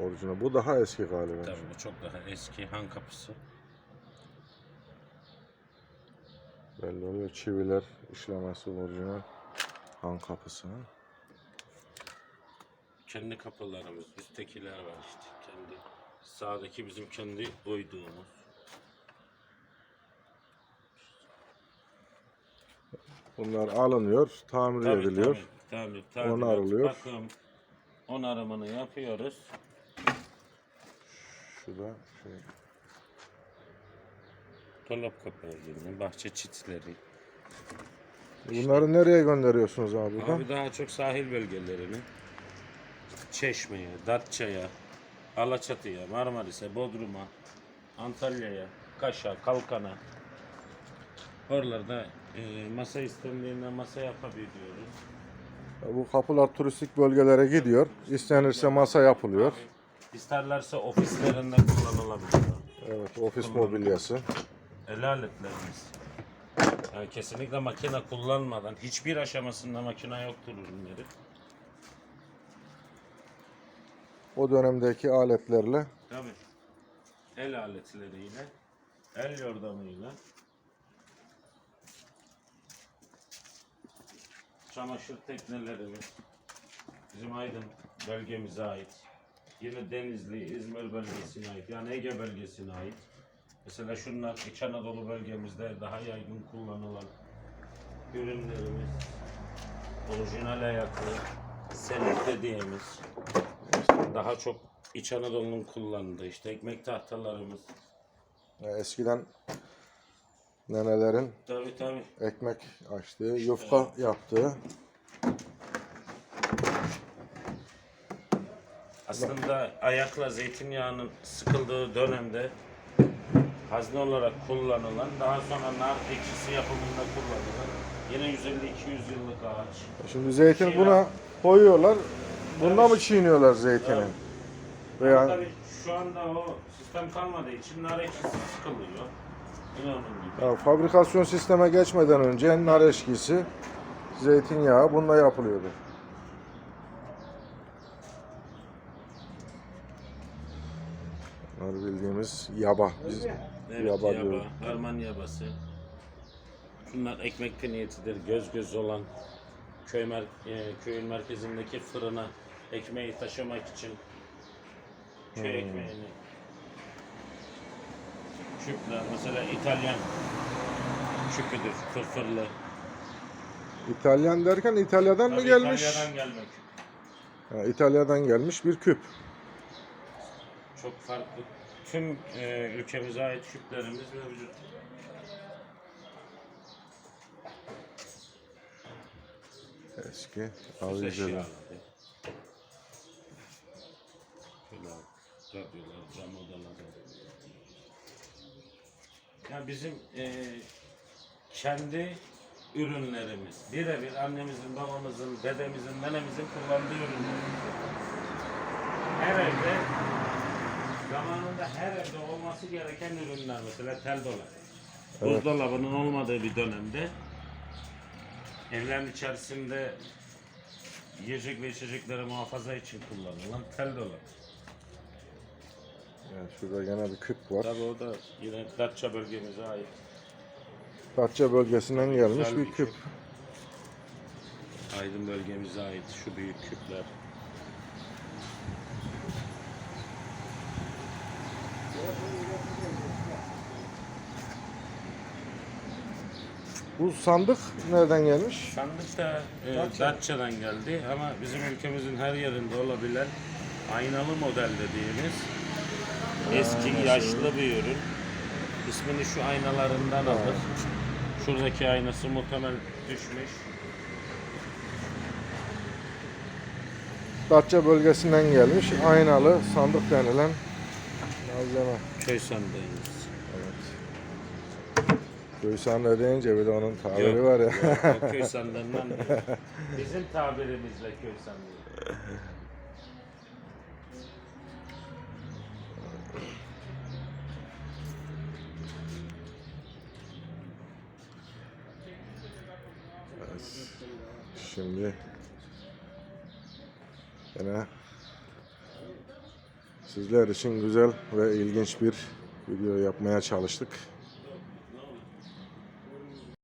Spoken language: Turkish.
Orijinal. Bu daha eski galiba. Tabii bu çok daha eski han kapısı. Belli oluyor. Çiviler işlemesi orijinal. Han kapısı. Kendi kapılarımız, üsttekiler var işte. Kendi sağdaki bizim kendi uyduğumuz. Bunlar alınıyor, tamir Tabii, ediliyor. tabii, tabii, tabii. Onarılıyor. Bakım, onarımını yapıyoruz. Şu da şey. Dolap gibi, bahçe çitleri. Bunları nereye gönderiyorsunuz abi? Abi daha çok sahil bölgelerine. Çeşme'ye, Datça'ya, Alaçatı'ya, Marmaris'e, Bodrum'a, Antalya'ya, Kaş'a, Kalkan'a. Oralarda e, masa istendiğinde masa yapabiliyoruz. Bu kapılar turistik bölgelere gidiyor. İstenirse masa yapılıyor. İsterlerse ofislerinde kullanılabiliyor. Evet, ofis mobilyası. El aletlerimiz. Yani kesinlikle makine kullanmadan hiçbir aşamasında makine yoktur ürünleri. O dönemdeki aletlerle Tabii. El aletleriyle, el yordamıyla çamaşır teknelerimiz bizim Aydın bölgemize ait. Yine Denizli, İzmir bölgesine ait. Yani Ege bölgesine ait. Mesela şunlar İç Anadolu bölgemizde daha yaygın kullanılan ürünlerimiz. Orijinal ayaklı, senet dediğimiz daha çok İç Anadolu'nun kullandığı işte ekmek tahtalarımız. eskiden nenelerin Tabii tabii. ekmek açtığı, yufka yaptığı Aslında ayakla zeytinyağının sıkıldığı dönemde hazne olarak kullanılan, daha sonra nar ekşisi yapımında kullanılan yine 150-200 yıllık ağaç. Şimdi zeytin Şey buna koyuyorlar. Bunda mı çiğniyorlar zeytini? Veya Tabii şu anda o sistem kalmadığı için nar ekşisi sıkılıyor. Yine onun gibi. ya, fabrikasyon sisteme geçmeden önce nar eşkisi, zeytinyağı bununla yapılıyordu. Bunlar bildiğimiz yaba. Biz Evet, yaba yaba, diyoruz. harman yabası. Şunlar ekmek niyetidir. Göz göz olan köy mer e, köyün merkezindeki fırına ekmeği taşımak için köy Hmm. ekmeğini küpler. Mesela İtalyan küpüdür, fırfırlı. İtalyan derken İtalya'dan mı Tabii gelmiş? İtalya'dan gelmek. Ha, İtalya'dan gelmiş bir küp. Çok farklı. Tüm e, ülkemize ait küplerimiz mevcut. Eski Sus avizeler. eşyaları. Şöyle radyolar, cam odaları. Ya bizim e, kendi ürünlerimiz, birebir annemizin, babamızın, dedemizin, nenemizin kullandığı ürünler. Her evde, zamanında her evde olması gereken ürünler. Mesela tel dolap. Evet. Buzdolabının olmadığı bir dönemde evlerin içerisinde yiyecek ve içecekleri muhafaza için kullanılan tel dolap. Yani şurada gene bir küp var. Tabii o da yine Datça bölgemize ait. Datça bölgesinden gelmiş Güzel bir küp. Aydın bölgemize ait şu büyük küpler. Bu sandık nereden gelmiş? Sandık da e, Datça'dan geldi ama bizim ülkemizin her yerinde olabilen aynalı model dediğimiz eski yaşlı bir ürün. İsmini şu aynalarından aldık. Şuradaki aynası muhtemel düşmüş. Datça bölgesinden gelmiş. Aynalı sandık denilen malzeme. Köy sandığımız. Köy sandığı deyince bir de onun tabiri Yok, var ya. yok, o köy sandığından değil. Bizim tabirimizle köy sandığı. Şimdi yine Sizler için güzel ve ilginç bir video yapmaya çalıştık.